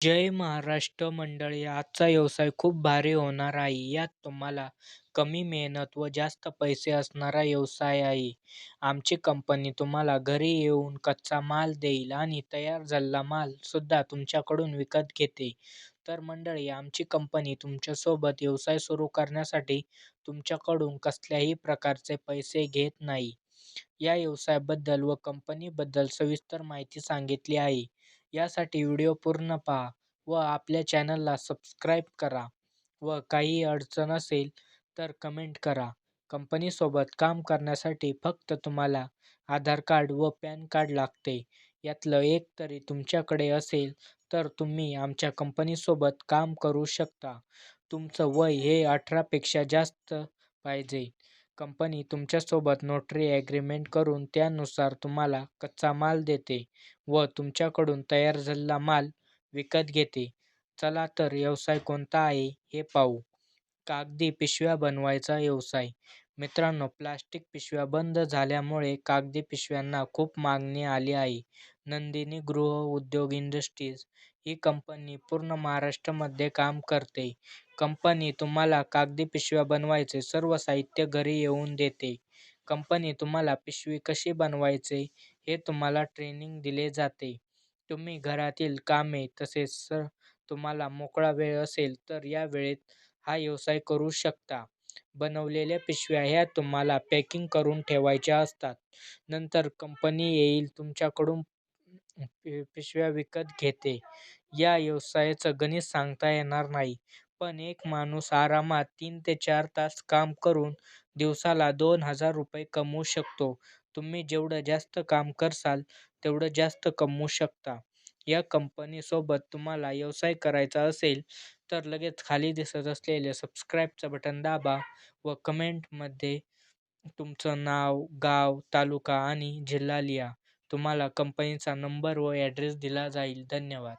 जय महाराष्ट्र मंडळी आजचा व्यवसाय खूप भारी होणार आहे. यात तुम्हाला कमी मेहनत व जास्त पैसे असणारा व्यवसाय आहे. आमची कंपनी तुम्हाला घरी येऊन कच्चा माल देईल आणि तयार झालेला माल सुद्धा तुमच्याकडून विकत घेते. तर मंडळी आमची कंपनी तुमच्यासोबत व्यवसाय सुरू करण्यासाठी तुमच्याकडून कसल्याही प्रकारचे पैसे घेत नाही. या व्यवसायाबद्दल व कंपनीबद्दल सविस्तर माहिती सांगितली आहे. यासाठी व्हिडिओ पूर्ण पहा व आपल्या चॅनलला सबस्क्राईब करा व काही अडचण असेल तर कमेंट करा. कंपनीसोबत काम करण्यासाठी फक्त तुम्हाला आधार कार्ड व पॅन कार्ड लागते. यातलं एक तरी तुमच्याकडे असेल तर तुम्ही आमच्या कंपनीसोबत काम करू शकता. तुमचं वय हे अठरापेक्षा जास्त पाहिजे. कंपनी तुमच्यासोबत नोटरी ॲग्रीमेंट करून त्यानुसार तुम्हाला कच्चा माल देते व तुमच्याकडून तयार झालेला माल विकत घेते. चला तर व्यवसाय कोणता आहे हे पाहू. कागदी पिशव्या बनवायचा व्यवसाय. मित्रांनो प्लास्टिक पिशव्या बंद झाल्यामुळे कागदी पिशव्यांना खूप मागणी आली आहे. नंदिनी गृह उद्योग इंडस्ट्रीज ही कंपनी पूर्ण महाराष्ट्रामध्ये काम करते. कंपनी तुम्हाला कागदी पिशव्या बनवायचे सर्व साहित्य घरी येऊन देते. कंपनी तुम्हाला पिशवी कशी बनवायचे हे तुम्हाला ट्रेनिंग दिले जाते. तुम्ही घरातील कामे तसेच तुम्हाला मोकळा वेळ असेल तर या वेळेत हा व्यवसाय करू शकता. बनवलेल्या पिशव्या ह्या तुम्हाला पॅकिंग करून ठेवायच्या असतात. नंतर कंपनी येईल तुमच्याकडून पिशव्या विकत घेते. या व्यवसायाचं गणित सांगता येणार नाही. पण एक माणूस आरामात तीन ते चार तास काम करून दिवसाला दोन हजार रुपये कमवू शकतो. तुम्ही जेवढं जास्त काम करसाल तेवढं जास्त कमवू शकता. या कंपनीसोबत तुम्हाला व्यवसाय करायचा असेल तर लगेच खाली दिसत असलेले सबस्क्राईबचं बटन दाबा व कमेंटमध्ये तुमचं नाव गाव तालुका आणि जिल्हा लिहा. तुम्हाला कंपनीचा नंबर व ॲड्रेस दिला जाईल. धन्यवाद.